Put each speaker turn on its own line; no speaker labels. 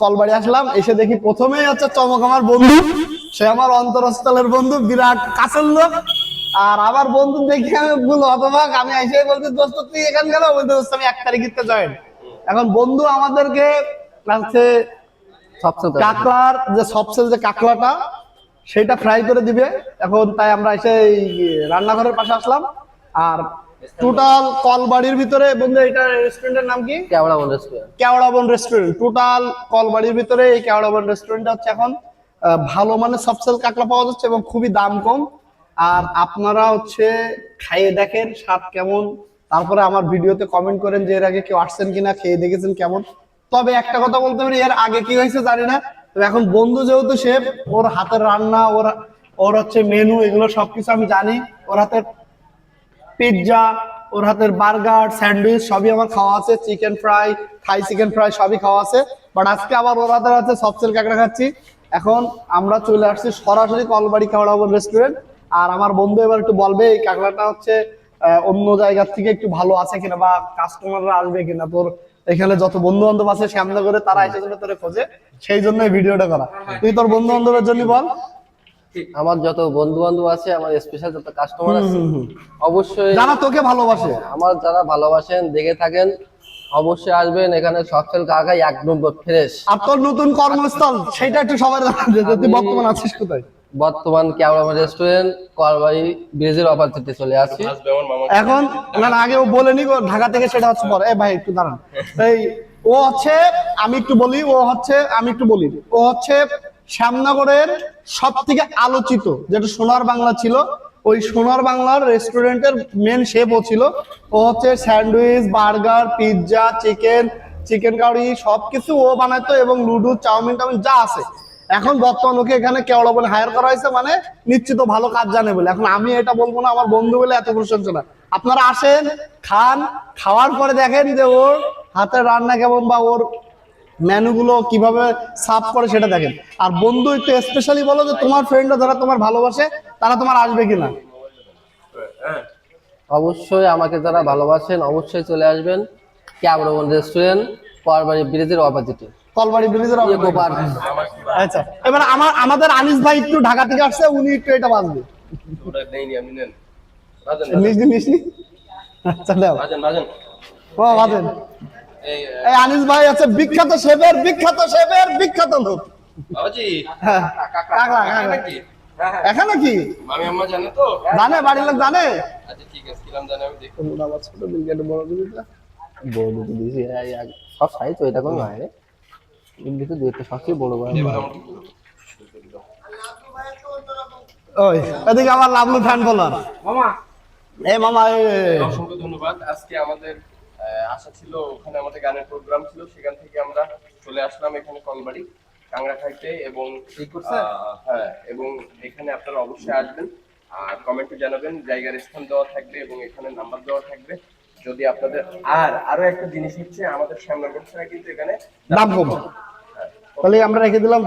কলবাড়ি আসলাম এসে দেখি প্রথমেই হচ্ছে চমক আমার বন্ধু। সে আমার অন্তরস্থলের বন্ধু বিরাট কাছের লোক। আর আমার বন্ধু দেখি আমি ভুল হতবাক আমি এসে বলছি দোস্ত তুই এখান গেল বলতে দোস্ত আমি এক তারিখিতে জয়েন। এখন বন্ধু আমাদেরকে হচ্ছে কাকলার যে সবচেয়ে যে কাকলাটা সেটা ফ্রাই করে দিবে। এখন তাই আমরা এসে রান্নাঘরের পাশে আসলাম। আর টোটাল কলবাড়ির ভিতরে বন্ধু এটা রেস্টুরেন্টের নাম কি?
Keora Bon restaurant
Keorabon restaurant total কলবাড়ির ভিতরে এই কেওড়াবন রেস্টুরেন্টটা হচ্ছে এখন ভালো মানে সবসেল কাঁকড়া পাওয়া যাচ্ছে এবং খুবই দাম কম। আর আপনারা হচ্ছে খাইয়ে দেখেন স্বাদ কেমন। তারপরে আমার ভিডিওতে কমেন্ট করেন যে এর আগে কেউ আসছেন কিনা খেয়ে দেখেছেন কেমন। তবে একটা কথা বলতে পারি এর আগে কি হয়েছে জানি না তবে এখন বন্ধু যেহেতু শেফ ওর হাতের রান্না ওর ওর হচ্ছে মেনু এগুলো সবকিছু আমি জানি। ওর হাতের পিৎজা, ওর হাতের বার্গার, স্যান্ডউইচ, সবই আমার খাওয়া আছে। Chicken fry, Thai chicken fry, সবই খাওয়া আছে। বাট আজকে আবার ওর হাতের আছে সবসেল কাঁকড়া খাচ্ছি। এখন আমরা চলে আসছি সরাসরি কলবাড়ি খাওয়াবো রেস্টুরেন্ট আর আমার বন্ধু এবার একটু বলবে, এই কাঁকড়াটা হচ্ছে অন্য জায়গার থেকে একটু ভালো আছে কিনা বা কাস্টমাররা আসবে কিনা? তোর এখানে যত বন্ধু বান্ধব আছে, সামনে করে তারা এসে তোরে খোঁজে। সেই জন্য ভিডিওটা করা। তুই তোর বন্ধু বান্ধবের জন্য বল।
আমার যত বন্ধু বান্ধব আছে আমার স্পেশাল যত কাস্টমার আছে অবশ্যই
যারা তোকে ভালোবাসে।
আমার যারা ভালোবাসেন দেখে থাকেন অবশ্যই আসবেন এখানে সবচেয়ে কাকাই এক নম্বর ফ্রেশ
আর তোর নতুন কর্মস্থল সেটা একটু সবাই জানান যে তুই বর্তমান আছিস কোথায়?
বর্তমান কেওড়া বন রেস্টুরেন্ট কলবাড়ি ব্রিজের অপারেটিতে চলে আসি
এখন না না আগে ও বলেনি গো, ঢাকা থেকে সেটা হচ্ছে পরে। এ ভাই একটু দাঁড়ান। এই ও হচ্ছে আমি একটু বলি ও হচ্ছে আমি একটু বলি। ও হচ্ছে শ্যামনগরের সব থেকে আলোচিত যেটা সোনার বাংলা ছিল, ওই সোনার বাংলার রেস্টুরেন্টের মেন শেফ ও ছিল। ও হচ্ছে sandwich, burger, pizza, chicken chicken curry, সবকিছু ও বানাইতো এবং লুডু, চাউমিন, টাউমিন যা আছে। এখন বর্তমান ওকে এখানে কেওড়া বলে হায়ার করা হয়েছে মানে নিশ্চিত ভালো কাজ জানে বলে। এখন আমি এটা বলব না, আমার বন্ধু বলে এত প্রশংসা আপনারা আসেন, খান, খাওয়ার পরে দেখেন যে ওর হাতের রান্না কেমন বা ওর মেনুগুলো কীভাবে সার্ভ করে সেটা দেখেন। আর বন্ধু একটু স্পেশালি বলো যে তোমার ফ্রেন্ডরা যারা তোমার ভালোবাসে তারা তোমার আসবে কিনা?
অবশ্যই আমাকে যারা ভালোবাসেন অবশ্যই চলে আসবেন। কেওড়া রেস্টুরেন্ট কলবাড়ি ব্রিজের অপোজিটে
কলবাড়ি ব্রিজের আচ্ছা এবার আমার আমাদের আনিস ভাই একটু ঢাকা থেকে আসছে উনি একটু এটা
বাজেন
মিষ্টি আচ্ছা দাও।
বাজেন বাজেন
ও বাঁচেন
এই
আনিস ভাই আছে বিখ্যাত শেফের বিখ্যাত শেফের বিখ্যাত লোক।
বাবাজি
হ্যাঁ।
কাকা
কাকা,
কাকা
কাকা।
নাকি হ্যাঁ হ্যাঁ।
এখানে কি?
মামি আম্মা জানে তো?
জানে বাড়ির লোক জানে?
আচ্ছা
সব সাইজ ওই রকম হয় রে। কিন্তু সবচেয়ে বড় বড়
ওই এদিকে আমার লাভলু ফ্যান বলার
মামা।
এই মামা এই, এই, এই।
অসংখ্য ধন্যবাদ। আজকে আমাদের আশা ছিল ওখানে আমাদের গানের প্রোগ্রাম ছিল সেখান থেকে আমরা চলে আসলাম এখানে কলবাড়ি কাংড়া খাইতে এবং হ্যাঁ এবং এখানে আপনারা অবশ্যই আসবেন আর কমেন্টে জানাবেন জায়গার স্থান দেওয়া থাকবে এবং এখানে নাম্বার দেওয়া থাকবে। যদি আপনাদের আর আরও একটা জিনিস হচ্ছে আমাদের শ্যামনগর ছাড়া কিন্তু এখানে
দাম কম তাহলে আমরা রেখে দিলাম